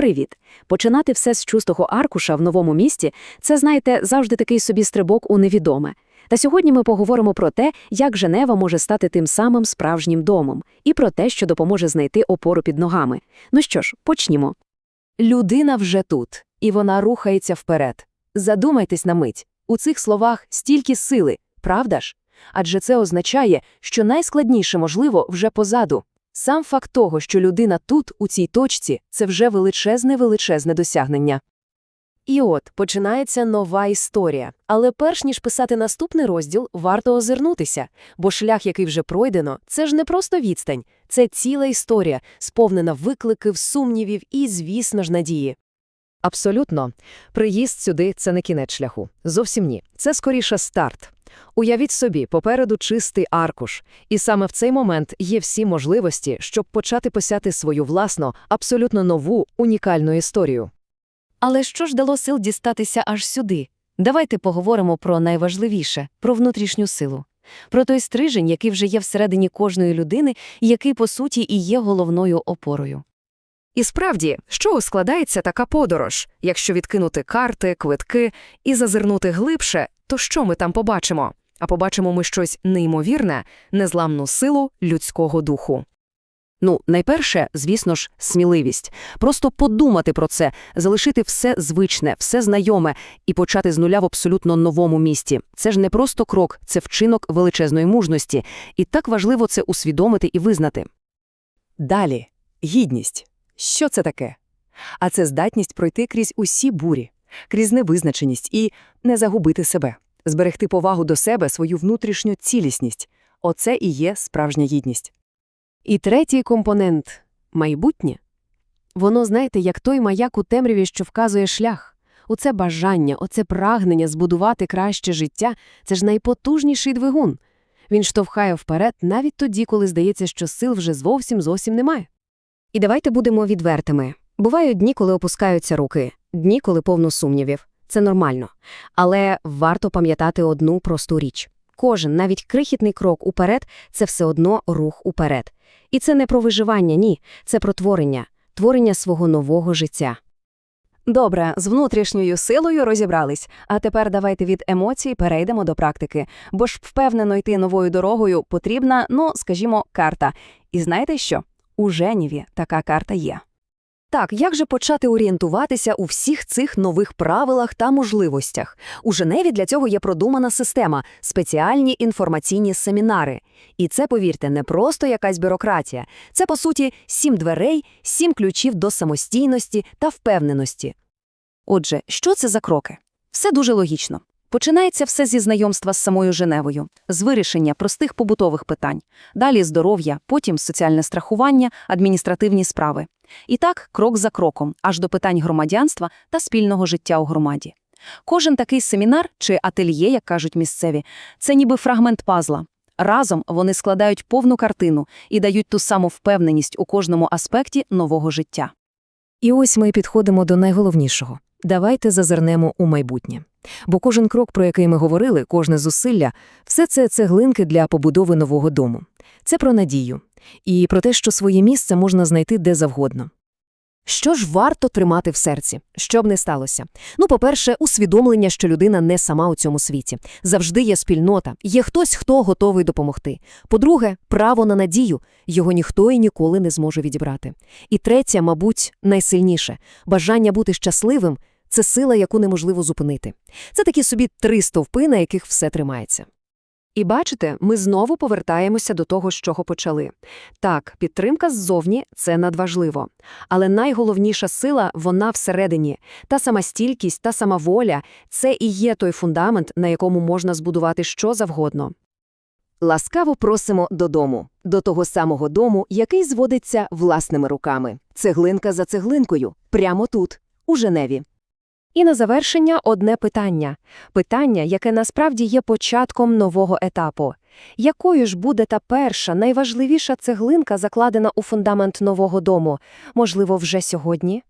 Привіт! Починати все з чистого аркуша в новому місті – це, знаєте, завжди такий собі стрибок у невідоме. Та сьогодні ми поговоримо про те, як Женева може стати тим самим справжнім домом, і про те, що допоможе знайти опору під ногами. Ну що ж, почнімо. Людина вже тут, і вона рухається вперед. Задумайтесь на мить. У цих словах стільки сили, правда ж? Адже це означає, що найскладніше, можливо, вже позаду. Сам факт того, що людина тут, у цій точці, це вже величезне-величезне досягнення. І от починається нова історія. Але перш ніж писати наступний розділ, варто озирнутися, бо шлях, який вже пройдено, це ж не просто відстань, це ціла історія, сповнена викликів, сумнівів і, звісно ж, надії. Абсолютно. Приїзд сюди – це не кінець шляху. Зовсім ні. Це скоріше старт. Уявіть собі, попереду чистий аркуш. І саме в цей момент є всі можливості, щоб почати писати свою власну, абсолютно нову, унікальну історію. Але що ж дало сил дістатися аж сюди? Давайте поговоримо про найважливіше – про внутрішню силу. Про той стрижень, який вже є всередині кожної людини, який, по суті, і є головною опорою. І справді, з чого складається така подорож? Якщо відкинути карти, квитки і зазирнути глибше, то що ми там побачимо? А побачимо ми щось неймовірне, незламну силу людського духу. Ну, найперше, звісно ж, сміливість. Просто подумати про це, залишити все звичне, все знайоме і почати з нуля в абсолютно новому місті. Це ж не просто крок, це вчинок величезної мужності. І так важливо це усвідомити і визнати. Далі – гідність. Що це таке? А це здатність пройти крізь усі бурі, крізь невизначеність і не загубити себе, зберегти повагу до себе, свою внутрішню цілісність. Оце і є справжня гідність. І третій компонент – майбутнє. Воно, знаєте, як той маяк у темряві, що вказує шлях. Оце бажання, оце прагнення збудувати краще життя – це ж найпотужніший двигун. Він штовхає вперед навіть тоді, коли здається, що сил вже зовсім зовсім немає. І давайте будемо відвертими. Бувають дні, коли опускаються руки, дні, коли повно сумнівів. Це нормально. Але варто пам'ятати одну просту річ. Кожен, навіть крихітний крок уперед – це все одно рух уперед. І це не про виживання, ні. Це про творення. Творення свого нового життя. Добре, з внутрішньою силою розібрались. А тепер давайте від емоцій перейдемо до практики. Бо ж впевнено йти новою дорогою потрібна, ну, скажімо, карта. І знаєте що? У Женєві така карта є. Так, як же почати орієнтуватися у всіх цих нових правилах та можливостях? У Женеві для цього є продумана система – спеціальні інформаційні семінари. І це, повірте, не просто якась бюрократія. Це, по суті, сім дверей, сім ключів до самостійності та впевненості. Отже, що це за кроки? Все дуже логічно. Починається все зі знайомства з самою Женевою, з вирішення простих побутових питань, далі здоров'я, потім соціальне страхування, адміністративні справи. І так, крок за кроком, аж до питань громадянства та спільного життя у громаді. Кожен такий семінар чи ательє, як кажуть місцеві, це ніби фрагмент пазла. Разом вони складають повну картину і дають ту саму впевненість у кожному аспекті нового життя. І ось ми підходимо до найголовнішого. Давайте зазирнемо у майбутнє. Бо кожен крок, про який ми говорили, кожне зусилля – все це цеглинки для побудови нового дому. Це про надію. І про те, що своє місце можна знайти де завгодно. Що ж варто тримати в серці, щоб не сталося? Ну, по-перше, усвідомлення, що людина не сама у цьому світі. Завжди є спільнота, є хтось, хто готовий допомогти. По-друге, право на надію. Його ніхто і ніколи не зможе відібрати. І третє, мабуть, найсильніше – бажання бути щасливим – це сила, яку неможливо зупинити. Це такі собі три стовпи, на яких все тримається. І бачите, ми знову повертаємося до того, з чого почали. Так, підтримка ззовні – це надважливо. Але найголовніша сила – вона всередині. Та сама стількість, та сама воля – це і є той фундамент, на якому можна збудувати що завгодно. Ласкаво просимо додому. До того самого дому, який зводиться власними руками. Цеглинка за цеглинкою. Прямо тут, у Женеві. І на завершення одне питання. Питання, яке насправді є початком нового етапу. Якою ж буде та перша, найважливіша цеглинка, закладена у фундамент нового дому? Можливо, вже сьогодні?